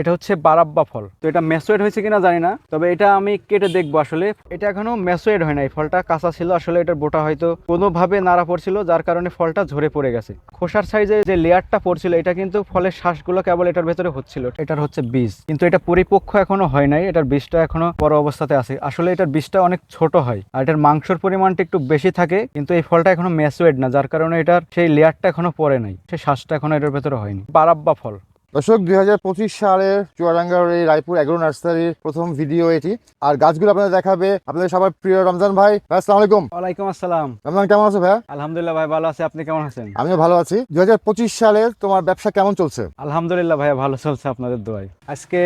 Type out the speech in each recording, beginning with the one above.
এটা হচ্ছে বারাব্বা ফল। তো এটা ম্যাসোয়েড হয়েছে কিনা জানি না, তবে এটা আমি কেটে দেখব আসলে। এটা এখনও ম্যাসোয়েড হয় নাই, ফলটা কাঁচা ছিল, আসলে এটার বোটা হয়তো কোনোভাবে নাড়া পড়ছিল, যার কারণে ফলটা ঝরে পড়ে গেছে। খোসার সাইজে যে লেয়ারটা পড়ছিল, এটা কিন্তু ফলের শ্বাসগুলো কেবল এটার ভেতরে হচ্ছিল। এটার হচ্ছে বীজ, কিন্তু এটা পরিপক্ক এখনও হয় নাই, এটার বীজটা এখনও বড় অবস্থাতে আছে। আসলে এটার বীজটা অনেক ছোট হয়, আর এটার মাংসর পরিমাণটা একটু বেশি থাকে, কিন্তু এই ফলটা এখনও ম্যাসোয়েড না, যার কারণে এটার সেই লেয়ারটা এখনও পড়ে নাই, সেই শ্বাসটা এখনও এটার ভেতরে হয়নি। বারাব্বা ফল। দর্শক দুই হাজার পঁচিশ সালের চুয়াডাঙ্গার এই রায়পুর এগ্রো নার্সারির প্রথম ভিডিও এটি। আর গাছগুলো আপনাদের দেখাবে আপনাদের সবার প্রিয় রমজান ভাই। ভাই আসসালামু আলাইকুম। ওয়ালাইকুম আসসালাম। রমজান কেমন আছো ভাইয়া আলহামদুলিল্লাহ ভাই ভালো আছে। আপনি কেমন আছেন? আমিও ভালো আছি। দুই হাজার পঁচিশ সালের তোমার ব্যবসা কেমন চলছে? আলহামদুলিল্লাহ ভাইয়া ভালো চলছে আপনাদের দোয়ায়। আজকে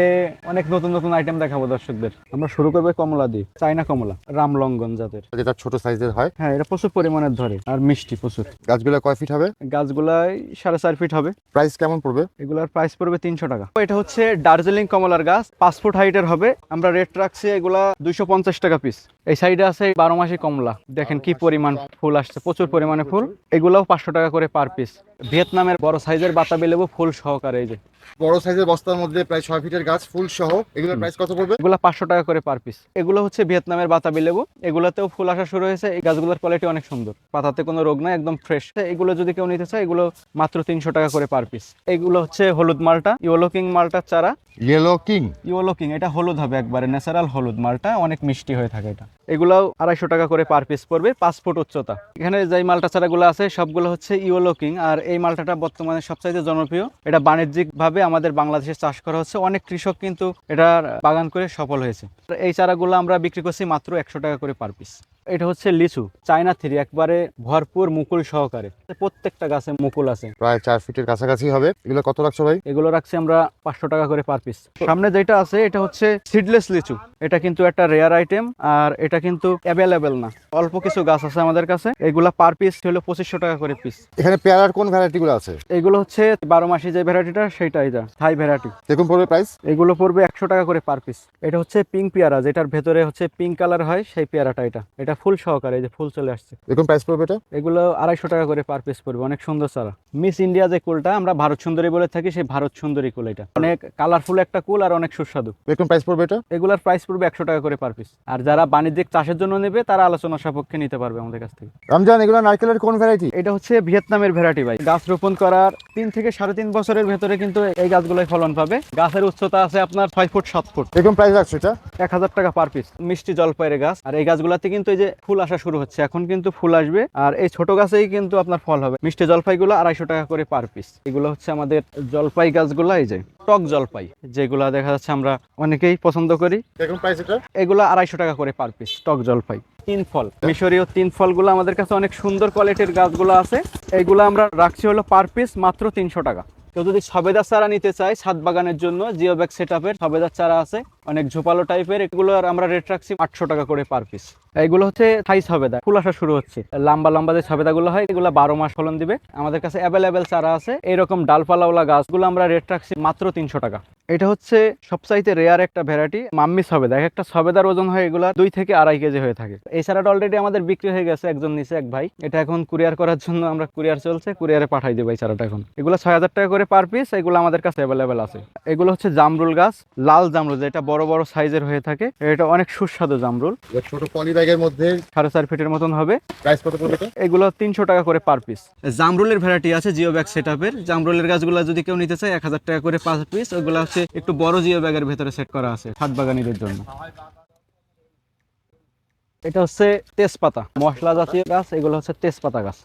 অনেক নতুন নতুন আইটেম দেখাবো দর্শকদের। আমরা শুরু করব কমলা দিয়ে চাইনা কমলা রামলঙ্গন জাতের। যেটা ছোট সাইজের হয়? হ্যাঁ এটা প্রচুর পরিমাণের ধরে আর মিষ্টি প্রচুর। গাছগুলো কয় ফিট হবে? গাছগুলাই সাড়ে চার ফিট হবে। প্রাইস কেমন পড়বে? এগুলার প্রাইস পড়বে তিনশো টাকা। এটা হচ্ছে দার্জিলিং কমলার গাছ, পাঁচ ফুট হাইটের হবে। আমরা রেট রাখছি এগুলা দুইশো পঞ্চাশ টাকা পিস এই সাইডে আছে বারো মাসে কমলা। দেখেন কি পরিমাণ ফুল আসছে, প্রচুর পরিমাণে ফুল। এগুলাও পাঁচশো টাকা করে পার পিস ভিয়েতনামের বড় সাইজের বাতাবি লেবু ফুল সহকারে এই যে। বড় সাইজের বস্তার মধ্যে প্রায় ছয় ফিটের গাছ ফুল সহ। এগুলোর প্রাইস কত পড়বে? এগুলো পাঁচশো টাকা করে পার পিস এগুলো হচ্ছে ভিয়েতনামের বাতাবি লেবু। এগুলোতেও ফুল আসা শুরু হয়েছে। এই গাছগুলোর কোয়ালিটি অনেক সুন্দর। পাতাতে কোনো রোগ নাই একদম ফ্রেশ এগুলো যদি কেউ নিতে চায় এগুলো মাত্র তিনশো টাকা করে পার পিস এগুলো হচ্ছে হলুদ মালটা ইয়েলো কিং মালটার চারা। ইয়েলো কিং ইয়েলো কিং এটা হলুদ হবে একবারে ন্যাচারাল হলুদ মালটা অনেক মিষ্টি হয়ে থাকে এটা। এগুলাও আড়াইশো টাকা করে পার পিস পড়বে পাঁচ ফুট উচ্চতা। এখানে যে মালটা চারাগুলো আছে সবগুলো হচ্ছে ইয়েলো কিং। আর এই মালটাটা বর্তমানে সবচাইতে জনপ্রিয়। এটা বাণিজ্যিকভাবে আমাদের বাংলাদেশে চাষ করা হচ্ছে। অনেক কৃষক কিন্তু এটার বাগান করে সফল হয়েছে। এই চারাগুলো আমরা বিক্রি করছি মাত্র একশো টাকা করে পার পিস এটা হচ্ছে লিচু। চায়না থ্রি একবারে ভরপুর মুকুল সহকারে। প্রত্যেকটা গাছে মুকুল আছে। প্রায় চার ফিটের কাছাকাছি হবে। এগুলো কত রাখছো ভাই? এগুলো রাখছি আমরা পাঁচশো টাকা করে পার পিস। সামনে যেটা আছে এটা হচ্ছে সিডলেস লিচু। এটা কিন্তু একটা রেয়ার আইটেম আর এটা কিন্তু অ্যাভেলেবেল না। অল্প কিছু গাছ আছে আমাদের কাছে। এগুলা পার পিস হলো পঁচিশশো টাকা করে পিস এখানে পেয়ারার কোন ভ্যারাইটি গুলো আছে? এগুলো হচ্ছে বারো মাসি যে ভ্যারাইটিটা সেইটা এটা থাই ভ্যারাইটি দেখুন পড়বে প্রাইস এগুলো পড়বে একশো টাকা করে পার পিস এটা হচ্ছে পিঙ্ক পেয়ারা যেটার ভেতরে হচ্ছে পিঙ্ক কালার হয় সেই পেয়ারাটা এটা। এটা ফুল সহকারে এই যে ফুল চলে আসছে। দেখুন প্রাইস পড়বে এটা? এগুলো আড়াইশো টাকা করে পার পিস পড়বে অনেক সুন্দর চারা। মিস ইন্ডিয়া যে কুলটা আমরা ভারত সুন্দরী বলে থাকি সেই ভারত সুন্দরী কুল এটা। অনেক কালারফুল একটা কুল আর অনেক সুস্বাদু। দেখুন প্রাইস পড়বে এটা? এগুলার প্রাইস পড়বে একশো টাকা করে পার পিস আর যারা বাণিজ্যিক চাষের জন্য নেবে তারা আলোচনা সাপেক্ষে নিতে পারবে আমাদের কাছ থেকে। রমজান এগুলো নারকেলের কোন ভ্যারাইটি এটা হচ্ছে ভিয়েতনামের ভ্যারাইটি ভাই। গাছ রোপণ করার তিন থেকে সাড়ে তিন বছরের ভেতরে কিন্তু এই গাছগুলোই ফলন পাবে। গাছের উচ্চতা আছে আপনার ছয় ফুট সাত ফুট। দেখুন প্রাইস রাখছো এটা। এক হাজার টাকা পার পিস মিষ্টি জলপাইয়ের গাছ। আর এই গাছগুলাতে কিন্তু যে ফুল আসা শুরু হচ্ছে এখন কিন্তু ফুল আসবে। আর এই ছোট গাছেই কিন্তু আপনার ফল হবে। মিষ্টি জলপাইগুলো আড়াইশো টাকা করে পার পিস। এগুলো হচ্ছে আমাদের জলপাই গাছগুলো এই যে টক জলপাই যেগুলো দেখা যাচ্ছে আমরা অনেকেই পছন্দ করি। এগুলো আড়াইশো টাকা করে পার পিস টক জলপাই। তিন ফল মিশরীয় তিন ফলগুলো আমাদের কাছে অনেক সুন্দর কোয়ালিটির গাছগুলো আছে। এইগুলো আমরা রাখছি হলো পার পিস মাত্র তিনশো টাকা। কেউ যদি সবেদার চারা নিতে চায় ছাদ বাগানের জন্য জিও ব্যাগ সেট আপের সবেদার চারা আছে অনেক ঝোপালো টাইপের এগুলো আমরা রেট রাখছি আটশো টাকা করে পার পিস এইগুলো হচ্ছে থাই সবেদা ফুল আসা শুরু হচ্ছে। লম্বা লম্বা যে সবেদাগুলো হয়, এগুলো বারো মাস ফলন দিবে। আমাদের কাছে অ্যাভেলেবেল চারা আছে এইরকম ডালপালাওয়ালা গাছগুলো আমরা রেট রাখছি মাত্র তিনশো টাকা। এটা হচ্ছে সবচাইতে রেয়ার একটা ভ্যারাইটি মাম্মি সবেদা এক একটা সবেদার ওজন হয় এগুলা দুই থেকে আড়াই কেজি হয়ে থাকে। এই চারাটা অলরেডি আমাদের বিক্রি হয়ে গেছে একজন নিচে এক ভাই। এটা এখন কুরিয়ার করার জন্য আমরা কুরিয়ার চলছে কুরিয়ারে পাঠাই দেবো এই চারাটা এখন। এগুলো ছয় হাজার টাকা করে পার পিস এগুলো আমাদের কাছে অ্যাভেলেবেল আছে। এগুলো হচ্ছে জামরুল গাছ, লাল জামরুল, যেটা বড় বড় বড় সাইজের হয়ে থাকে। এটা অনেক সুস্বাদু জামরুল। ছোট পলি ব্যাগের মধ্যে সাড়ে চার ফিটের মতন হবে। প্রাইস কত পড়বে এগুলো তিনশো টাকা করে পার পিস। জামরুলের ভ্যারাইটি আছে জিও ব্যাগ সেট আপের জামরুলের গাছগুলো যদি কেউ নিতে চায় এক হাজার টাকা করে পার পিস। ওগুলো হচ্ছে একটু বড় জিও ব্যাগের ভেতরে সেট করা আছে ছাদ বাগানিদের জন্য। এটা হচ্ছে তেজপাতা মশলা জাতীয় গাছ এগুলো হচ্ছে তেজপাতা গাছ।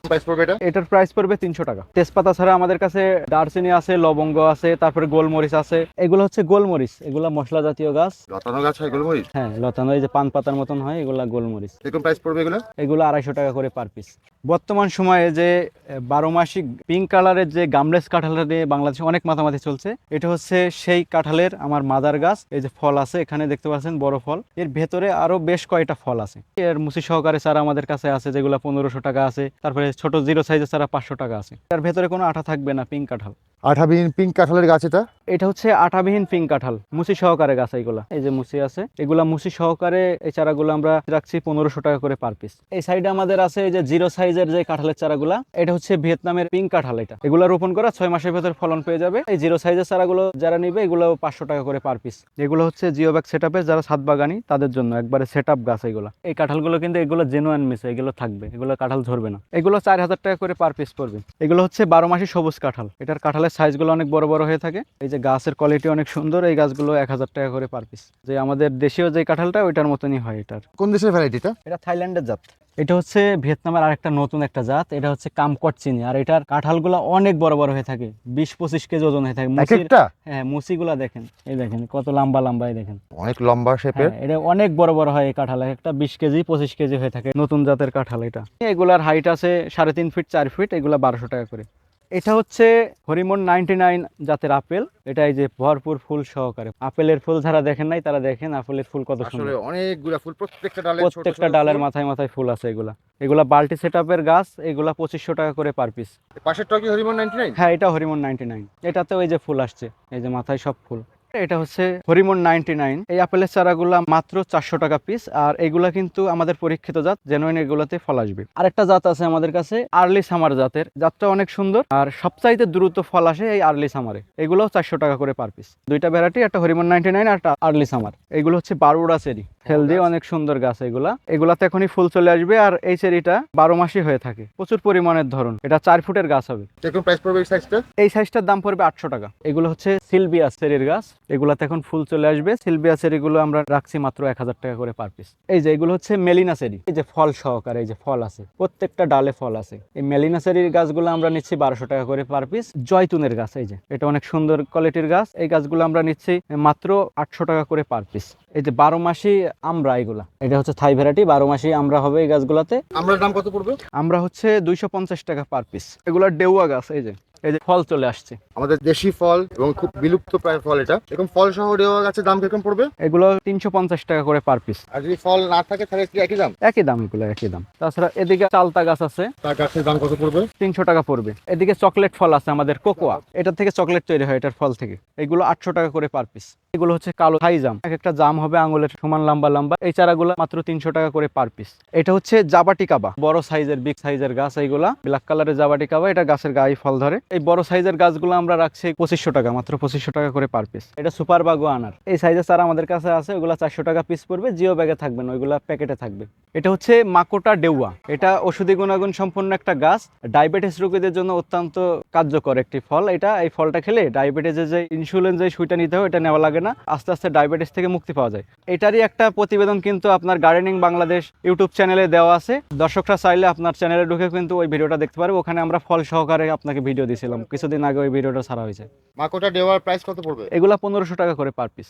এটার প্রাইস পড়বে তিনশো টাকা। তেজপাতা ছাড়া আমাদের কাছে দারচিনি আছে লবঙ্গ আছে তারপরে গোলমরিচ আছে। এগুলো হচ্ছে গোলমরিচ এগুলো মশলা জাতীয় গাছ। লতানো গাছ হয় গোলমরিচ? হ্যাঁ লতানো এই যে পান পাতার মতন হয় এগুলা গোলমরিচ। এরকম প্রাইস পড়বে এগুলো? এগুলো আড়াইশো টাকা করে পার পিস বর্তমান সময়ে যে বারো মাসিক পিঙ্ক কালারের যে গামলেস কাঁঠালটা নিয়ে বাংলাদেশে অনেক মাথামাথি চলছে, এটা হচ্ছে সেই কাঁঠালের আমার মাদার গাছ। এই যে ফল আছে, এখানে দেখতে পাচ্ছেন বড় ফল। এর ভেতরে আরও বেশ কয়েকটা ফল আছে। এর মুসি সহকারে চারা আমাদের কাছে আছে, যেগুলো পনেরোশো টাকা আছে। তারপরে ছোট জিরো সাইজের চারা পাঁচশো টাকা আছে। এর ভেতরে কোনো আঠা থাকবে না পিঙ্ক কাঁঠাল। আঠাবিহীন পিঙ্ক কাঁঠালের গাছ এটা? এটা হচ্ছে আঠাবিহীন পিঙ্ক কাঁঠাল, মুসি সহকারে গাছ এইগুলা এই যে মুসি আছে, এগুলা মুসি সহকারে এই চারাগুলো আমরা রাখছি পনেরোশো টাকা করে পার পিস। এই সাইডে আমাদের আছে এই যে জিরো সাইজের যে কাঁঠালের চারাগুলা, এটা হচ্ছে ভিয়েতনামের পিঙ্ক কাঁঠাল এটা। এগুলো রোপণ করা ছয় মাসের ভেতর ফলন পেয়ে যাবে। এই জিরো সাইজের চারাগুলো যারা নিবে এগুলো পাঁচশো টাকা করে পার পিস। এগুলো হচ্ছে জিও ব্যাগ সেট যারা সাত বাগানি, তাদের জন্য একবারে সেট আপ গাছ এগুলো। এই কাঁঠালগুলো কিন্তু এগুলো জেনুয়ান মিস এগুলো থাকবে, এগুলো কাঁঠাল ঝরবে না। এগুলো চার হাজার টাকা করে পার পিস পড়বে। এগুলো হচ্ছে বারো মাসি সবুজ কাঁঠাল, এটার কাঁঠালের সাইজগুলো অনেক বড় বড় হয়ে থাকে। এই যে গাছের কোয়ালিটি অনেক সুন্দর এই গাছগুলো এক হাজার টাকা করে পার পিস যে আমাদের দেশীয় যে কাঁঠালটা ওইটার মতনই হয় এটার। কোন দেশের ভ্যারাইটিটা এটা থাইল্যান্ডের জাত। এটা হচ্ছে ভিয়েতনামের আরেকটা নতুন একটা জাত এটা হচ্ছে কামকট চিনি। আর এটার কাঁঠালগুলো অনেক বড় বড় হয়ে থাকে বিশ পঁচিশ কেজি ওজন হয়ে থাকে। হ্যাঁ মুচিগুলা দেখেন এই দেখেন কত লম্বা লম্বা এই দেখেন। অনেক লম্বা শেপের হ্যাঁ, এটা অনেক বড় বড় হয় এই কাঁঠাল একটা বিশ কেজি পঁচিশ কেজি হয়ে থাকে। নতুন জাতের কাঁঠাল এটা। এগুলার হাইট আছে সাড়ে তিন ফিট চার ফিট এগুলা বারোশো টাকা করে। এটা হচ্ছে হরিমন নাইনটি নাইন জাতের আপেল। এটা এই যে ভরপুর ফুল সহকারে। আপেলের ফুল যারা দেখেন নাই তারা দেখেন আপেলের ফুল কত সুন্দর। অনেকগুলো ফুল প্রত্যেকটা ডালে প্রত্যেকটা ডালের মাথায় মাথায় ফুল আছে এগুলা। এগুলা বাল্টি সেট গাছ এগুলা পঁচিশশো টাকা করে পার পিস। পাশের টকি হরিমন নাইনটি নাইন? হ্যাঁ এটা হরিমন নাইনটি নাইন। এটাতে ওই যে ফুল আসছে এই যে মাথায় সব ফুল। এটা হচ্ছে হরিমন নাইনটি নাইন। এই আপেলের চারাগুলা মাত্র চারশো টাকা পিস আর এগুলা কিন্তু আমাদের পরীক্ষিত জাত জেনুইন এগুলাতে ফল আসবে। আরেকটা জাত আছে আমাদের কাছে আর্লি সামার জাতের। জাতটা অনেক সুন্দর, আর সবচাইতে দ্রুত ফল আসে এই আর্লি সামারে এগুলোও চারশো টাকা করে পার পিস দুইটা ভ্যারাইটি একটা হরিমন নাইনটি নাইন, আর একটা আর্লি সামার এগুলো হচ্ছে বারুড়া চেরি। হেলদি অনেক সুন্দর গাছ এগুলা। এগুলাতে এখনই ফুল চলে আসবে আর এই চেরিটা বারো মাসই হয়ে থাকে। প্রচুর পরিমাণের ধরন। এটা চার ফুটের গাছ হবে। এই সাইজটার দাম পড়বে আটশো টাকা। এগুলো হচ্ছে সিলভিয়া চেরির গাছ। এগুলাতে এখন ফুল চলে আসবে। সিলভিয়া সেরিগুলো আমরা রাখছি মাত্র এক হাজার টাকা করে পার পিস এই যে এগুলো হচ্ছে মেলিনা সেরি এই যে ফল সহকারে এই যে ফল আছে প্রত্যেকটা ডালে ফল আছে। এই মেলিনা সেরির গাছগুলো আমরা নিচ্ছি বারোশো টাকা করে পার পিস জয়তুনের গাছ এই যে। এটা অনেক সুন্দর কোয়ালিটির গাছ। এই গাছগুলো আমরা নিচ্ছি মাত্র আটশো টাকা করে পার পিস এই যে বারো মাসি আমরা এগুলা। এটা হচ্ছে থাই ভ্যারাইটি বারো মাসি আমরা হবে এই গাছগুলাতে। আমরা দাম কত পড়বে? আমরা হচ্ছে দুইশো পঞ্চাশ টাকা পার পিস এগুলো ডেউয়া গাছ এই যে এই যে ফল চলে আসছে। আমাদের দেশি ফল এবং খুব বিলুপ্ত প্রায় ফল এটা। এরকম ফল সহ দেওয়া গাছের দাম কীরকম পড়বে? এগুলো তিনশো পঞ্চাশ টাকা করে পার পিস আর যদি ফল না থাকে তাহলে কি একই দাম? একই দাম এগুলো একই দাম। তাছাড়া এদিকে চালতা গাছ আছে। তার গাছের দাম কত পড়বে? তিনশো টাকা পড়বে। এদিকে চকলেট ফল আছে আমাদের কোকোয়া। এটা থেকে চকলেট তৈরি হয় এটার ফল থেকে। এগুলো আটশো টাকা করে পার পিস এগুলো হচ্ছে কালো থাই জাম। এক একটা জাম হবে আঙুলের সমান লম্বা লম্বা। এই চারাগুলো মাত্র তিনশো টাকা করে পার পিস এটা হচ্ছে জাবাটি কাবা। বড় সাইজের বিগ সাইজের গাছ এইগুলা। ব্ল্যাক কালারের জাবাটি কাবা। এটা গাছের গায়ে ফল ধরে। এই বড় সাইজের গাছগুলো আমরা রাখছি পঁচিশশো টাকা, মাত্র পঁচিশশো টাকা করে পার পিস এটা সুপার বাগো আনার। এই সাইজের চারা আমাদের কাছে আছে। ওগুলা চারশো টাকা পিস পড়বে। জিও ব্যাগে থাকবে না। ওইগুলা প্যাকেটে থাকবে। এটা হচ্ছে মাকোটা ডেউয়া। এটা ওষুধি গুণাগুণ সম্পন্ন একটা গাছ। ডায়াবেটিস রোগীদের জন্য অত্যন্ত কার্যকর একটি ফল। এটা এই ফলটা খেলে ডায়াবেটিসের যে ইনসুলিন যে সুইটা নিতে হয় এটা নেওয়া লাগে না আস্তে আস্তে ডায়াবেটিস থেকে মুক্তি পাওয়া যায়। এটারই একটা প্রতিবেদন কিন্তু আপনার গার্ডেনিং বাংলাদেশ ইউটিউব চ্যানেলে দেওয়া আছে। দর্শকরা চাইলে আপনার চ্যানেলে ঢুকে কিন্তু ওই ভিডিওটা দেখতে পারবে। ওখানে আমরা ফল সহকারে আপনাকে ভিডিও দিয়েছিলাম। কিছুদিন আগে ওই ভিডিওটা ছাড়া হয়েছে। মাকোটা দেওয়ার প্রাইস কত পড়বে? এগুলা পনেরোশো টাকা করে পার পিস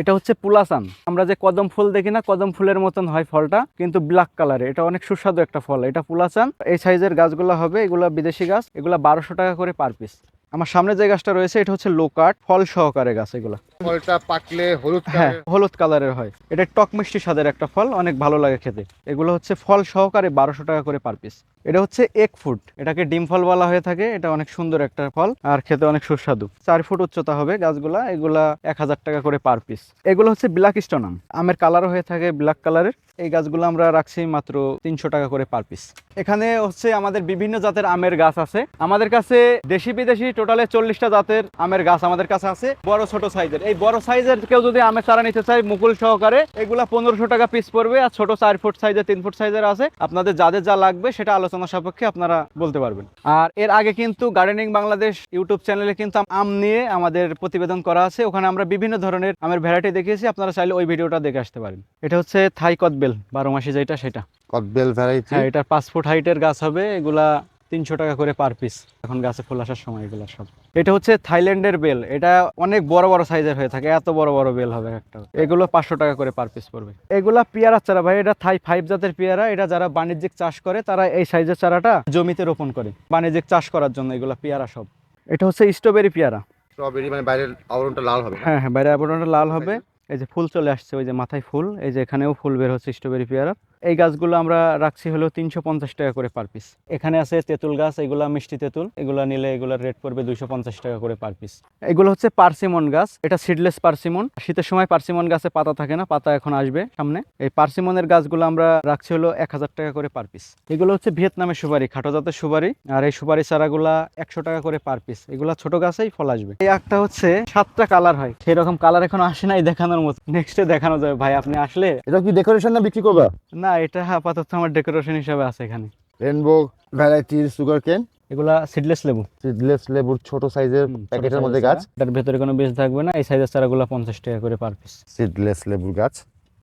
এটা হচ্ছে পুলাসান। আমরা যে কদম ফুল দেখি না কদম ফুলের মতন হয় ফলটা কিন্তু ব্ল্যাক কালারে এটা অনেক সুস্বাদু একটা ফল। এটা পুলাসান। এই সাইজের গাছগুলো হবে এগুলা বিদেশি গাছ। এগুলা বারোশো টাকা করে পার পিস আমার সামনে যে গাছটা রয়েছে এটা হচ্ছে লোকাট। ফল সহকারে গাছ এগুলা। ফলটা পাকলে হলুদ হ্যাঁ। হলুদ কালারের হয়। এটা টক মিষ্টি স্বাদের একটা ফল অনেক ভালো লাগে খেতে। এগুলো হচ্ছে ফল সহকারে বারোশো টাকা করে পার পিস। এটা হচ্ছে এক ফুট এটাকে ডিম ফল বলা হয়ে থাকে। এটা অনেক সুন্দর একটা ফল আর খেতে অনেক সুস্বাদু। চার ফুট উচ্চতা হবে গাছগুলা। এগুলা এক হাজার টাকা করে পার পিস। এগুলো হচ্ছে ব্ল্যাক স্টোনাম আমের কালারও হয়ে থাকে ব্ল্যাক কালারের। এই গাছগুলো আমরা রাখছি মাত্র তিনশো টাকা করে পার পিস। এখানে হচ্ছে আমাদের বিভিন্ন জাতের আমের গাছ আছে। আমাদের কাছে দেশি বিদেশি টোটালে চল্লিশটা জাতের আমের গাছ আমাদের কাছে আছে বড় ছোট সাইজের। এই বড় সাইজের কেউ যদি আমের চারা নিতে চাই মুকুল সহকারে এগুলা পনেরোশো টাকা পিস পড়বে আর ছোট চার ফুট সাইজের তিন ফুট সাইজের আছে। আপনাদের যাদের যা লাগবে সেটা আলোচনা সাপেক্ষে আপনারা বলতে পারবেন। আর এর আগে কিন্তু গার্ডেনিং বাংলাদেশ ইউটিউব চ্যানেলে কিন্তু আম নিয়ে আমাদের প্রতিবেদন করা আছে। ওখানে আমরা বিভিন্ন ধরনের আমের ভ্যারাইটি দেখিয়েছি। আপনারা চাইলে ওই ভিডিওটা দেখে আসতে পারেন। এটা হচ্ছে থাই কদবেল বারো মাসি যেটা সেটা। কদবেল ভ্যারাইটি হ্যাঁ এটা পাঁচ ফুট হাইটের গাছ হবে। এগুলা তিনশো টাকা করে পার পিস এখন গাছে ফুল আসার সময় এগুলা সব। এটা হচ্ছে থাইল্যান্ডের বেল। এটা অনেক বড় বড় সাইজের হয়ে থাকে এত বড় বড় বেল হবে একটা। এগুলো পাঁচশো টাকা করে পার পিস পড়বে। এগুলা পেয়ারা চারা ভাই এটা থাই ফাইভ জাতের পেয়ারা। এটা যারা বাণিজ্যিক চাষ করে তারা এই সাইজের চারাটা জমিতে রোপণ করে। বাণিজ্যিক চাষ করার জন্য এগুলা পেয়ারা সব। এটা হচ্ছে স্ট্রবেরি পেয়ারা। স্ট্রবেরি মানে বাইরের আবরণটা লাল হবে হ্যাঁ হ্যাঁ বাইরে আবরণটা লাল হবে। এই যে ফুল চলে আসছে ওই যে মাথায় ফুল। এই যে এখানেও ফুল বের হচ্ছে স্ট্রবেরি পেয়ারা। এই গাছগুলো আমরা রাখছি হলো তিনশো পঞ্চাশ টাকা করে পার পিস এখানে আছে তেঁতুল গাছ এগুলা মিষ্টি তেঁতুল এগুলা নিলে এগুলার রেট পড়বে দুইশো পঞ্চাশ টাকা করে পার পিস এগুলো হচ্ছে পার্সিমন গাছ এটা সিডলেস পার্সিমন। শীতের সময় পার্সিমন গাছে পাতা থাকে না পাতা এখন আসবে সামনে। এই পার্সিমনের গাছগুলো আমরা রাখছি হলো এক হাজার টাকা করে পার পিস এগুলো হচ্ছে ভিয়েতনামের সুপারি খাটো জাতের সুপারি আর এই সুপারি চারাগুলা একশো টাকা করে পার পিস এগুলা ছোট গাছেই ফল আসবে। এই একটা হচ্ছে সাতটা কালার হয় সেরকম কালার এখন আসে নাই দেখানোর মতো। নেক্সটে দেখানো যাবে ভাই আপনি আসলে এটা কি ডেকোরেশন না বিক্রি করবা? না এটা আপাতত আমার ডেকোরেশন হিসাবে আছে এখানে। রেনবো ভ্যারাইটির সুগার কেন এগুলা সিডলেস লেবু। সিডলেস লেবুর ছোট সাইজের প্যাকেটের মধ্যে গাছ। এটার ভেতরে কোনো বীজ থাকবে না এই সাইজের চারাগুলো পঞ্চাশ টাকা করে পার পিস সিডলেস লেবুর গাছ।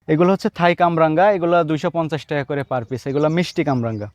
এগুলো হচ্ছে থাই কামরাঙ্গা এগুলো দুইশো পঞ্চাশ টাকা করে পার পিস এগুলো মিষ্টি কামরাঙ্গা।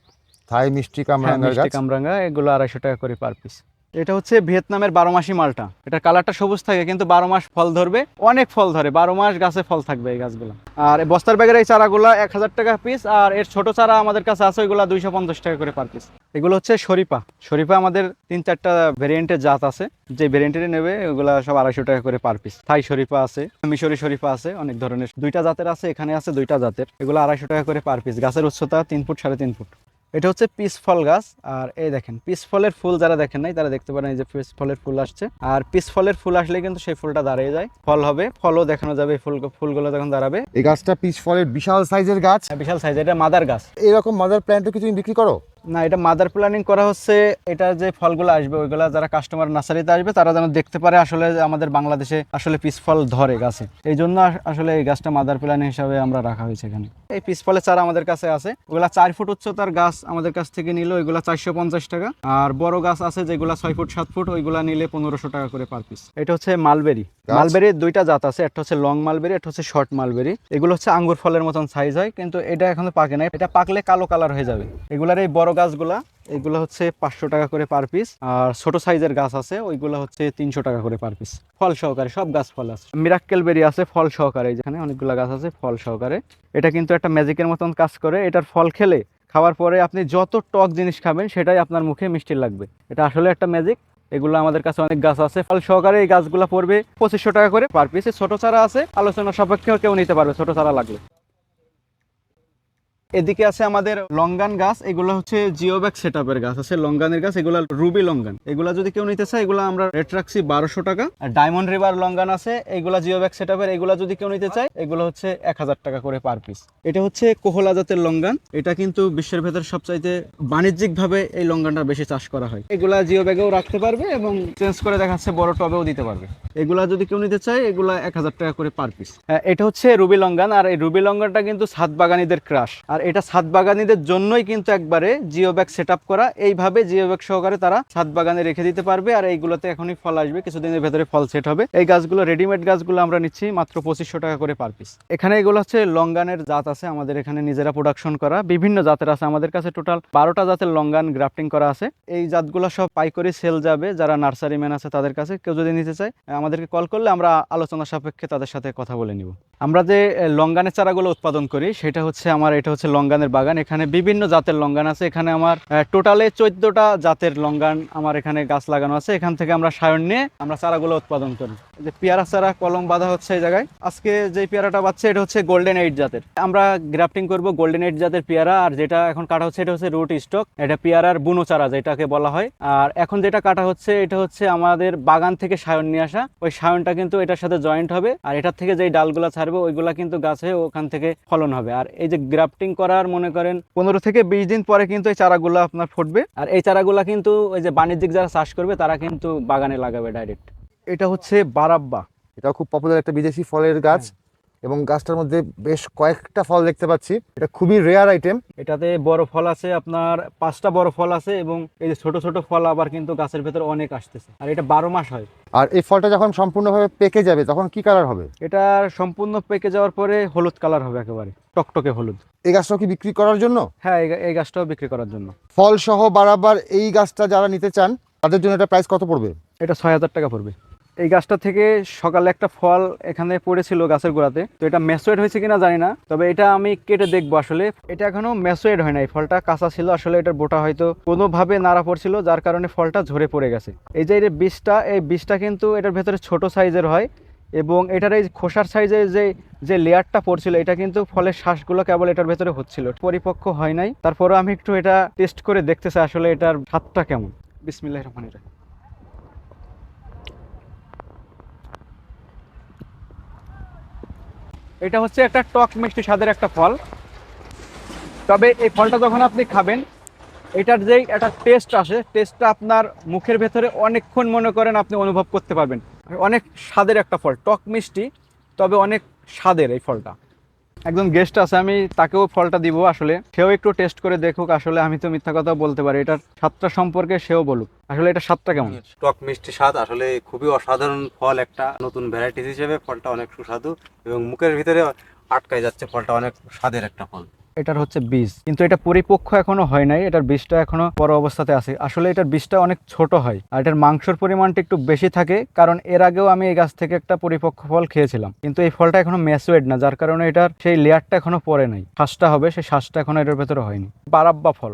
থাই মিষ্টি হ্যাঁ, কামরাঙ্গার মিষ্টি কামরাঙ্গা এগুলো আড়াইশো টাকা করে পার পিস এটা হচ্ছে ভিয়েতনামের বারো মাসি মালটা। এটা কালারটা সবুজ থাকে, কিন্তু বারো মাস ফল ধরবে, অনেক ফল ধরে। বারো মাস গাছে ফল থাকবে এই গাছগুলো। আর বস্তার ব্যাগের এই চারাগুলো এক হাজার টাকা পিস আর এর ছোট চারা আমাদের কাছে আছে, ওইগুলো দুইশো পঞ্চাশ টাকা করে পার পিস এগুলো হচ্ছে শরীফা। শরীফা আমাদের তিন চারটা ভেরিয়েন্টের জাত আছে। যে ভেরিয়েন্টের নেবে ওগুলো সব আড়াইশো টাকা করে পার পিস থাই শরীফা আছে, মিশরি শরীফা আছে, অনেক ধরনের। দুইটা জাতের আছে, এখানে আছে দুইটা জাতের। এগুলো আড়াইশো টাকা করে পার পিস গাছের উচ্চতা তিন ফুট সাড়ে তিন ফুট। এটা হচ্ছে পিস ফল গাছ আর এই দেখেন পিস ফলের ফুল যারা দেখেন নাই তারা দেখতে পারেন এই যে পিস ফলের ফুল আসছে। আর পিস ফলের ফুল আসলে কিন্তু সেই ফুলটা দাঁড়িয়ে যায়। ফল হবে ফলও দেখানো যাবে ফুল ফুলগুলো যখন দাঁড়াবে। এই গাছটা পিচ ফলের বিশাল সাইজের গাছ। বিশাল সাইজ এটা মাদার গাছ। এরকম মাদার প্ল্যান্টও কি তুমি বিক্রি করো? না এটা মাদার প্ল্যানিং করা হচ্ছে এটা যে ফলগুলো আসবে ওইগুলা যারা কাস্টমার নার্সারিতে আসবে তারা যেন দেখতে পারে আসলে আমাদের বাংলাদেশে আসলে পিস ফল ধরে গাছে। এই জন্য আসলে এই গাছটা মাদার প্ল্যানিং হিসাবে আমরা রাখা হয়েছে এখানে। এই পিস ফলের চারা আমাদের কাছে আছে ওগুলা চার ফুট উচ্চতার গাছ আমাদের কাছ থেকে নিলে ওইগুলা চারশো পঞ্চাশ টাকা। আর বড় গাছ আছে যেগুলা ছয় ফুট সাত ফুট ওইগুলা নিলে পনেরোশো টাকা করে পার পিস এটা হচ্ছে মালবেরি? মালবেরির দুইটা জাত আছে একটা হচ্ছে লং মালবেরি একটা হচ্ছে শর্ট মালবেরি এগুলো হচ্ছে আঙ্গুর ফলের মতন সাইজ হয় কিন্তু এটা এখনও পাকে নাই। এটা পাকলে কালো কালার হয়ে যাবে। এগুলার এই বড় গাছগুলা, এগুলো হচ্ছে পাঁচশো টাকা করে পার পিস আর ছোট সাইজের গাছ আছে, ওইগুলো হচ্ছে তিনশো টাকা করে পার পিস ফল সহকারে, সব গাছ ফল আছে। মিরাক্কেল বেরি আছে, ফল সহকারে যেখানে অনেকগুলো গাছ আছে, ফল সহকারে। এটা কিন্তু একটা ম্যাজিকের মতন কাজ করে, এটার ফল খেলে, খাওয়ার পরে আপনি যত টক জিনিস খাবেন, সেটাই আপনার মুখে মিষ্টি লাগবে। এটা আসলে একটা ম্যাজিক, এগুলো আমাদের কাছে অনেক গাছ আছে। ফল সহকারে এই গাছগুলো পড়বে পঁচিশশো টাকা করে পার পিসে ছোট চারা আছে, আলোচনা সাপেক্ষেও কেউ নিতে পারবে, ছোট চারা লাগলে। এদিকে আছে আমাদের লঙ্গান গাছ, এগুলো হচ্ছে জিওব্যাক সেটআপের গাছ, আছে লঙ্গানের গাছ, এগুলো রুবি লঙ্গান। এগুলো যদি কেউ নিতে চায়, এগুলো আমরা রেট রাখছি বারোশো টাকা। আর ডায়মন্ড রিভার লঙ্গান আছে, এগুলো জিওব্যাক সেটআপের, এগুলো যদি কেউ নিতে চায়, এগুলো হচ্ছে এক হাজার টাকা করে পার পিস এটা হচ্ছে কোহলা জাতের লঙ্গান। এটা কিন্তু বিশ্বের ভেতর সবচাইতে বাণিজ্যিক ভাবে এই লঙ্গানটা বেশি চাষ করা হয়। এগুলা জিও ব্যাগেও রাখতে পারবে এবং চেঞ্জ করে দেখাচ্ছে, বড় টবেও দিতে পারবে। এগুলা যদি কেউ নিতে চায়, এগুলা এক হাজার টাকা করে পার পিস এটা হচ্ছে রুবি লঙ্গান। আর এই রুবি লঙ্গানটা কিন্তু সাত বাগানিদের ক্রাশ আর এটা সাত বাগানিদের জন্যই কিন্তু একবারে জিও ব্যাগ সেট করা। এইভাবে জিও ব্যাগ সহকারে তারা সাত বাগানে রেখে দিতে পারবে আর এইগুলোতে এখনই ফল আসবে। কিছুদিনের ভেতরে ফল সেট হবে। এই গাছগুলো রেডিমেড গাছগুলো আমরা নিচ্ছি মাত্র পঁচিশশো টাকা করে পার পিস এখানে এগুলো হচ্ছে লঙ্গানের জাত আছে আমাদের এখানে নিজেরা প্রোডাকশন করা। বিভিন্ন জাতের আছে আমাদের কাছে টোটাল বারোটা জাতের লঙ্গান গ্রাফটিং করা আছে। এই জাতগুলো সব পাই পাইকারি সেল যাবে। যারা নার্সারি ম্যান আছে তাদের কাছে কেউ যদি নিতে চায়, আমাদেরকে কল করলে আমরা আলোচনা সাপেক্ষে তাদের সাথে কথা বলে নিব। আমরা যে লঙ্গানের চারাগুলো উৎপাদন করি, সেটা হচ্ছে আমার, এটা হচ্ছে লঙ্গানের বাগান। এখানে বিভিন্ন জাতের লঙ্গান আছে। এখানে আমার টোটালে চোদ্দটা জাতের লঙ্গান আমার এখানে গাছ লাগানো আছে। এখান থেকে আমরা সায়ন নিয়ে আমরা চারাগুলো উৎপাদন করি। যে পেয়ারা, চারা, কলম বাঁধা হচ্ছে এই জায়গায়। আজকে যে পেয়ারাটা বাচ্ছে এটা হচ্ছে গোল্ডেন এইট জাতের। আমরা গ্রাফটিং করব গোল্ডেন এইট জাতের পেয়ারা। আর যেটা এখন কাটা হচ্ছে, এটা হচ্ছে রুট স্টক এটা পেয়ারার বুনো চারা যেটাকে বলা হয়। আর এখন যেটা কাটা হচ্ছে, এটা হচ্ছে আমাদের বাগান থেকে সায়ন নিয়ে আসা। ওই সায়নটা কিন্তু এটার সাথে জয়েন্ট হবে। আর এটার থেকে যেই ডালগুলো ছাড়বে, ওইগুলা কিন্তু গাছে ওখান থেকে ফলন হবে। আর এই যে গ্রাফটিং করার মনে করেন পনেরো থেকে বিশ দিন পরে কিন্তু এই চারাগুলো আপনার ফুটবে। আর এই চারাগুলো কিন্তু ওই যে বাণিজ্যিক যারা চাষ করবে তারা কিন্তু বাগানে লাগাবে ডাইরেক্ট এটা হচ্ছে বারাব্বা। এটাও খুব পপুলার একটা বিদেশি ফলের গাছ। এবং গাছটার মধ্যে বেশ কয়েকটা ফল দেখতে পাচ্ছি। এটা খুবই রেয়ার আইটেম এটাতে বড় ফল আছে আপনার পাঁচটা বড় ফল আছে এবং এই যে ছোট ছোট ফল আবার কিন্তু গাছের ভেতর অনেক আসতেছে। আর এটা বারো মাস হয়। আর এই ফলটা যখন সম্পূর্ণভাবে পেকে যাবে তখন কি কালার হবে? এটা সম্পূর্ণ পেকে যাওয়ার পরে হলুদ কালার হবে একেবারে টকটকে হলুদ। এই গাছটাও কি বিক্রি করার জন্য? হ্যাঁ এই এই গাছটাও বিক্রি করার জন্য। ফল সহ বারাবার এই গাছটা যারা নিতে চান তাদের জন্য এটা প্রাইস কত পড়বে? এটা ছয় হাজার টাকা পড়বে। এই গাছটা থেকে সকালে একটা ফল এখানে পড়েছিল গাছের গোড়াতে। তো এটা ম্যাচুয়েড হয়েছে কিনা জানি না, তবে এটা আমি কেটে দেখব আসলে। এটা এখনও ম্যাচুয়েড হয় নাই, ফলটা কাঁচা ছিল, আসলে এটার বোটা হয়তো কোনোভাবে নাড়া পড়ছিল, যার কারণে ফলটা ঝরে পড়ে গেছে। এই যে এর বীজটা, এই বীজটা কিন্তু এটার ভেতরে ছোট সাইজের হয় এবং এটার এই খোসার সাইজে যে যে লেয়ারটা পড়ছিল, এটা কিন্তু ফলের শ্বাসগুলো কেবল এটার ভেতরে হচ্ছিল, পরিপক্ক হয় নাই। তারপরে আমি একটু এটা টেস্ট করে দেখতে চাই আসলে এটার স্বাদটা কেমন। বিসমিল্লাহ রহমান এটা হচ্ছে একটা টক মিষ্টি স্বাদের একটা ফল। তবে এই ফলটা যখন আপনি খাবেন, এটার যেই একটা টেস্ট আসে টেস্টটা আপনার মুখের ভেতরে অনেকক্ষণ মনে করেন আপনি অনুভব করতে পারবেন। অনেক স্বাদের একটা ফল, টক মিষ্টি, তবে অনেক স্বাদের এই ফলটা। একজন গেস্ট আছে, আমি তাকেও ফলটা দিব আসলে। সেও একটু টেস্ট করে দেখুক আসলে আমি তো মিথ্যা কথা বলতে পারি। এটার স্বাদটা সম্পর্কে সেও বলুক। আসলে এটা স্বাদটা কেমন? টক মিষ্টি স্বাদ, আসলে খুবই অসাধারণ ফল একটা। নতুন ভ্যারাইটিস হিসেবে ফলটা অনেক সুস্বাদু এবং মুখের ভিতরে আটকায় যাচ্ছে ফলটা অনেক স্বাদের একটা ফল। এটার হচ্ছে বীজ। কিন্তু এটা পরিপক্ক এখনও হয় নাই এটার বীজটা এখনও বড় অবস্থাতে আছে। আসলে এটার বীজটা অনেক ছোট হয় আর এটার মাংসর পরিমাণটা একটু বেশি থাকে কারণ এর আগেও আমি এই গাছ থেকে একটা পরিপক্ক ফল খেয়েছিলাম। কিন্তু এই ফলটা এখনও ম্যাচুয়েড না যার কারণে এটার সেই লেয়ারটা এখনও পরে নাই। শ্বাসটা হবে সেই শ্বাসটা এখনও এটার ভেতরে হয়নি। বারাব্বা ফল।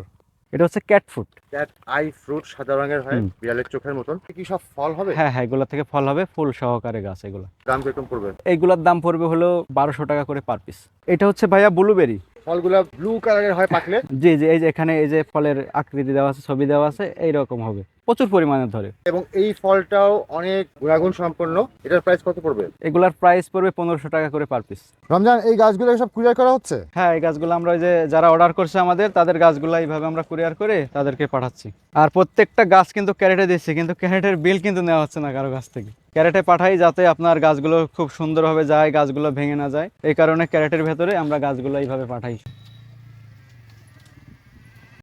এটা হচ্ছে cat food cat eye fruit সাদা রঙের হয় বিড়ালের চোখের মতন। কি সব ফল হবে? হ্যাঁ হ্যাঁ এগুলো থেকে ফল হবে ফুল সহকারে গাছ এগুলো। দাম কীরকম পড়বে? এইগুলোর দাম পড়বে হলো বারোশো টাকা করে পার পিস। এটা হচ্ছে ভাইয়া ব্লুবেরি। ফলগুলা ব্লু কালারের হয় পাকলে? জি জি, এই যে এখানে এই যে ফলের আকৃতি দেওয়া আছে, ছবি দেওয়া আছে, এইরকম হবে। প্রচুর পরিমাণে ধরে। এবং এই ফলটাও অনেক গুণাগুণ সম্পন্ন। এটার প্রাইস কত পড়বে? এগুলার প্রাইস পড়বে পনেরোশো টাকা করে পার পিস রমজান এই গাছগুলো সব কুরিয়ার করা হচ্ছে? হ্যাঁ এই গাছগুলো আমরা ওই যে যারা অর্ডার করছে আমাদের তাদের গাছগুলো এইভাবে আমরা কুরিয়ার করে তাদেরকে পাঠাচ্ছি। আর প্রত্যেকটা গাছ কিন্তু ক্যারেটে দিচ্ছি কিন্তু ক্যারেটের বিল কিন্তু নেওয়া হচ্ছে না কারও গাছ থেকে। ক্যারেটে পাঠাই যাতে আপনার গাছগুলো খুব সুন্দরভাবে যায় গাছগুলো ভেঙে না যায়। এই কারণে ক্যারেটের ভেতরে আমরা গাছগুলো এইভাবে পাঠাই।